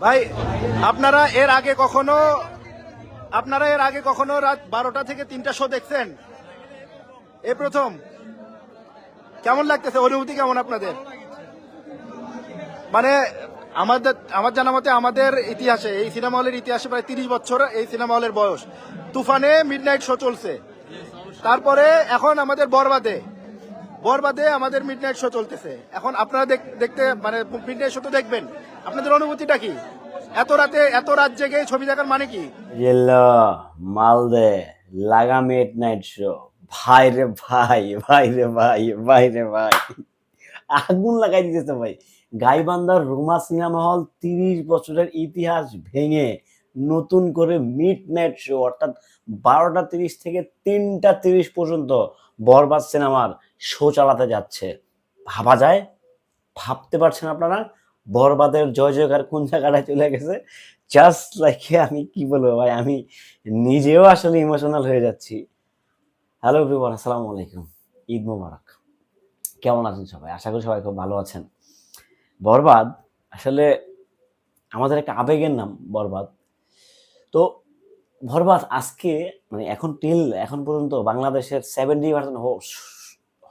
ভাই, আপনারা এর আগে কখনো, আপনারা এর আগে কখনো রাত বারোটা থেকে তিনটা শো দেখছেন? এ প্রথম। কেমন লাগতেছে? অনুভূতি কেমন আপনাদের? মানে আমাদের, আমার জানা মতে আমাদের ইতিহাসে, এই সিনেমা হলের ইতিহাসে প্রায় তিরিশ বছর এই সিনেমা হলের বয়স। তুফানে মিড নাইট শো চলছে। তারপরে এখন আমাদের বরবাদে। বরবাদে আমাদের মিড নাইট শো চলতেছে। এখন আপনারা দেখ- দেখতে মানে মিড নাইট শো তো দেখবেন। আপনাদের অনুভূতিটা কি? এত রাতে এত রাত জেগে ছবি দেখার মানে কি? মালদে লাগা মিড নাইট শো। ভাই রে ভাই ভাই রে ভাই ভাই রে ভাই। আগুন লাগাই দিতেছে ভাই। গাইবান্ধার রোমা সিনেমা হল তিরিশ বছরের ইতিহাস ভেঙে নতুন করে মিড নাইট শো, অর্থাৎ বারোটা তিরিশ থেকে তিনটা তিরিশ পর্যন্ত বরবাদ সিনেমার শো চালাতে যাচ্ছে। ভাবা যায়? ভাবতে পারছেন আপনারা? বরবাদের জয় জয়কার কোন জায়গাটায় চলে গেছে? জাস্ট লাইক আমি কি বলব ভাই, আমি নিজেও আসলে ইমোশনাল হয়ে যাচ্ছি। হ্যালো এভরিওয়ান আসসালামু আলাইকুম। ঈদ মোবারক। কেমন আছেন সবাই? আশা করি সবাই খুব ভালো আছেন। বরবাদ আসলে আমাদের একটা আবেগের নাম, বরবাদ। তো বরবাদ আজকে মানে এখন টিল এখন পর্যন্ত বাংলাদেশের seventy percent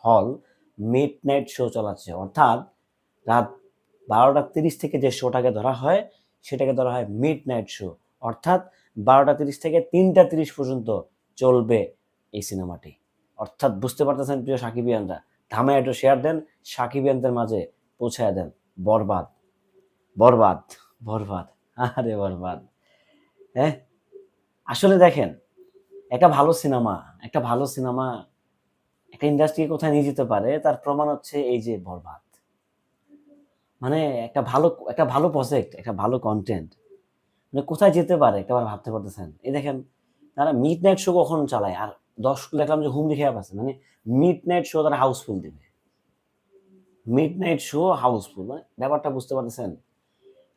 hall midnight show চলাচ্ছে। অর্থাৎ রাত বারোটা তিরিশ থেকে যে শোটাকে ধরা হয়, সেটাকে ধরা হয় মিড নাইট শো অর্থাৎ বারোটা তিরিশ থেকে তিনটা তিরিশ পর্যন্ত চলবে এই সিনেমাটি। অর্থাৎ বুঝতে পারতেছেন প্রিয় সাকিবিয়ানরা ধামে একটু শেয়ার দেন, সাকিবিয়ানদের মাঝে পৌঁছায় দেন। বরবাদ। বরবাদ। বরবাদ। আরে বরবাদ। হ্যাঁ? আসলে দেখেন, একটা ভালো সিনেমা, একটা ভালো সিনেমা, একটা ইন্ডাস্ট্রি কোথায় নিয়ে যেতে পারে, তার প্রমাণ হচ্ছে এই যে বরবাদ। মানে একটা ভালো একটা ভালো প্রজেক্ট একটা ভালো কন্টেন্ট মানে কোথায় যেতে পারে একটাবার ভাবতে পারতেছেন? এই দেখেন, তারা মিড নাইট শো কখন চালায়? আর দর্শক দেখলাম যে হুম দেখে আছে মানে মিড নাইট শো তারা হাউসফুল দিবে। মিড নাইট শো হাউসফুল মানে ব্যাপারটা বুঝতে পারতেছেন?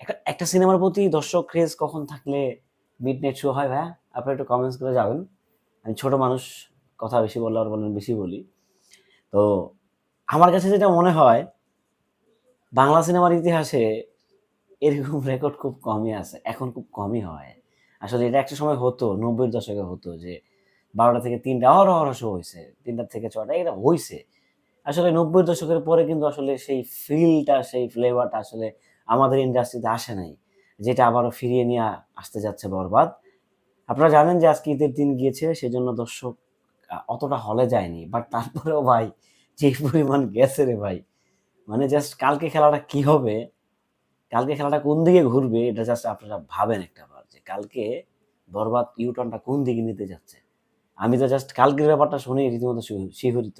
একটা একটা সিনেমার প্রতি দর্শক ক্রেজ কখন থাকলে মিড নাইট শো হয় ভাইয়া? আপনি একটু কমেন্টস করে যাবেন। আমি ছোট মানুষ, কথা বেশি বললে আর বলেন বেশি বলি। তো আমার কাছে যেটা মনে হয় বাংলা সিনেমার ইতিহাসে এরকম রেকর্ড খুব কমই আছে, এখন খুব কমই হয়। আসলে এটা একটা সময় হতো, নব্বইয়ের দশকে হতো যে বারোটা থেকে তিনটা অহরহ শো হয়েছে তিনটা থেকে ছটা এটা হয়েছে আসলে নব্বই দশকের পরে কিন্তু আসলে সেই ফিলটা সেই ফ্লেভারটা আসলে আমাদের ইন্ডাস্ট্রিতে আসে নাই, যেটা আবারও ফিরিয়ে নিয়ে আসতে যাচ্ছে বরবাদ। আপনারা জানেন যে আজকে ঈদের দিন গিয়েছে, সেজন্য দর্শক অতটা হলে যায়নি বাট তারপরেও ভাই যে পরিমাণ গেছে রে ভাই মানে জাস্ট কালকে খেলাটা কি হবে? কালকে খেলাটা কোন দিকে ঘুরবে? এটা জাস্ট আপনারা ভাবেন একটা বার যে কালকে বরবাদ ইউটার্নটা কোন দিকে নিতে যাচ্ছে? আমি তো জাস্ট কালকের ব্যাপারটা শুনে রীতিমতো শিহরিত।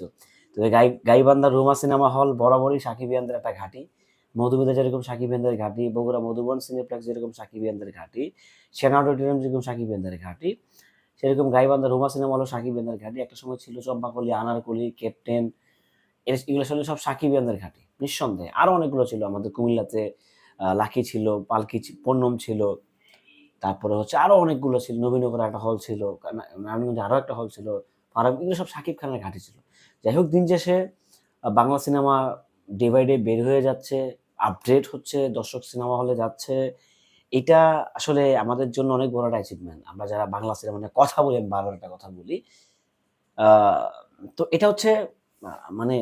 তো এই গাই, গাইবান্ধা রোমা সিনেমা হল বরাবরই সাকিবিয়ানদের একটা ঘাঁটি। মধুমিতা যেরকম সাকিবিয়ানদের ঘাঁটি, বগুড়া মধুবন সিনেপ্লেক্স যেরকম সাকিবিয়ানদের ঘাঁটি, সেনা অডিটোরিয়াম যেরকম সাকিবিয়ানদের ঘাঁটি, সেরকম গাইবান্ধা রোমা সিনেমা হলো সাকিবিয়ানদের ঘাঁটি। একটা সময় ছিল চম্পাকলি, আনারকলি ক্যাপ্টেন এগুলো আসলে সব সাকিবিয়ানদের ঘাঁটি, নিঃসন্দেহে। আরও অনেকগুলো ছিল আমাদের কুমিল্লাতে লাকি ছিল, পালকি পন্নম ছিল, তারপরে হচ্ছে আরও অনেকগুলো ছিল নবীনগর একটা হল ছিল নারায়ণগঞ্জে আরও একটা হল ছিল এগুলো সব সাকিব খানের ঘাঁটি ছিল। যাই হোক, দিন শেষে Bangla cinema day by day বের হয়ে যাচ্ছে আপডেট হচ্ছে, দর্শক সিনেমা হলে যাচ্ছে। এটা আসলে আমাদের জন্য অনেক বড় একটা অ্যাচিভমেন্ট আমরা যারা বাংলা সিনেমা নিয়ে কথা বলি, আমি বারবার একটা কথা বলি। তো এটা হচ্ছে মানে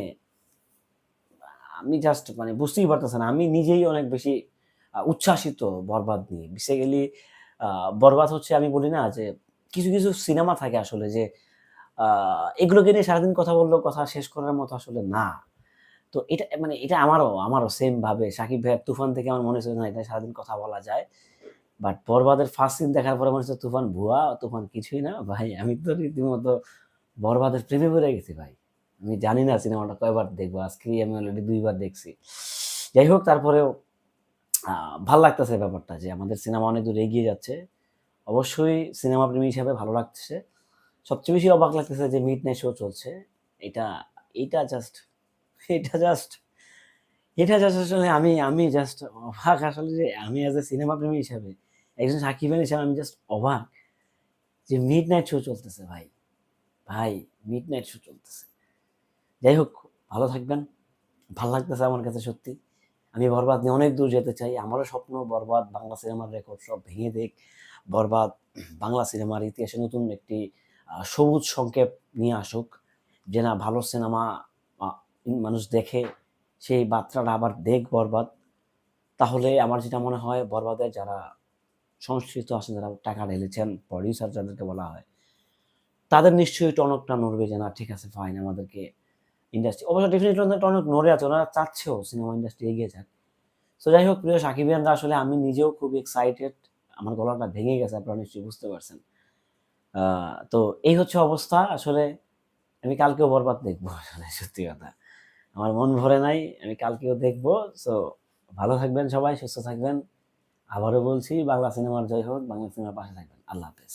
আমি জাস্ট মানে বুঝতেই পারতেছেন আমি নিজেই অনেক বেশি উচ্ছ্বাসিত, বরবাদ নিয়ে। বেসিক্যালি বরবাদ হচ্ছে আমি বলি না যে কিছু কিছু সিনেমা থাকে আসলে যে এগুলোকে নিয়ে সারাদিন কথা বললেও কথা শেষ করার মতো আসলে না। তো এটা মানে এটা আমারও আমারও সেম ভাবে। সাকিব ভাইয়ের তুফান থেকে আমার মনে হচ্ছে না এটা সারাদিন কথা বলা যায়। বাট বরবাদের ফার্স্ট সিন দেখার পরে মনে হচ্ছে তুফান, ভুয়া, তুফান কিছুই না ভাই, আমি তো রীতিমতো বরবাদের প্রেমে পড়ে গেছি ভাই। আমি জানি না সিনেমাটা কয়বার দেখব, আজকেই আমি অলরেডি দুইবার দেখছি। যাই হোক, তারপরেও ভালো লাগতেছে ব্যাপারটা যে আমাদের সিনেমা অনেক দূর এগিয়ে যাচ্ছে। অবশ্যই সিনেমা প্রেমী হিসাবে ভালো লাগতেছে সবচেয়ে বেশি অবাক লাগতেছে যে মিড নাইট শো চলছে। এটা এটা জাস্ট এটা জাস্ট এটা জাস্ট আসলে আমি আমি জাস্ট অবাক আসলে যে আমি অ্যাজ এ সিনেমা প্রেমী হিসাবে, একজন সাকিবেন হিসাবে আমি জাস্ট অবাক যে মিড নাইট শো চলতেছে ভাই। ভাই মিড নাইট শো চলতেছে। যাই হোক, ভালো থাকবেন। ভালো লাগতেছে আমার কাছে সত্যি। আমি বরবাদ নিয়ে অনেক দূর যেতে চাই। আমারও স্বপ্ন বরবাদ, বাংলা সিনেমার রেকর্ড সব ভেঙে দেখ বরবাদ, বাংলা সিনেমার ইতিহাসে নতুন একটি সবুজ সংক্ষেপ নিয়ে আসুক। যে না ভালো সিনেমা মানুষ দেখে সেই বার্তাটা আবার দেখ বরবাদ। তাহলে আমার যেটা মনে হয় বরবাদের যারা সংস্কৃত আছেন, যারা টাকা ঢেলেছেন প্রডিউসার যাদেরকে বলা হয়, তাদের নিশ্চয়ই টনকটা নড়বে যে না, ঠিক আছে ফাইন আমাদেরকে ইন্ডাস্ট্রি। অবশ্য ডেফিনেটলি টনক নড়ে আছে, ওনারা চাচ্ছেও সিনেমা ইন্ডাস্ট্রি এগিয়ে যাক। সো যাই হোক, প্রিয় সাকিবিয়ানরা আসলে আমি নিজেও খুব এক্সাইটেড আমার গলাটা ভেঙে গেছে, আপনারা নিশ্চয়ই বুঝতে পারছেন। তো এই হচ্ছে অবস্থা। আসলে আমি কালকেও বরবাদ দেখব, আসলে সত্যি কথা। আমার মন ভরে নাই, আমি কালকেও দেখব। সো ভালো থাকবেন সবাই, সুস্থ থাকবেন। আবারও বলছি, বাংলা সিনেমার জয় হোক, বাংলা সিনেমার পাশে থাকবেন। আল্লাহ হাফেজ।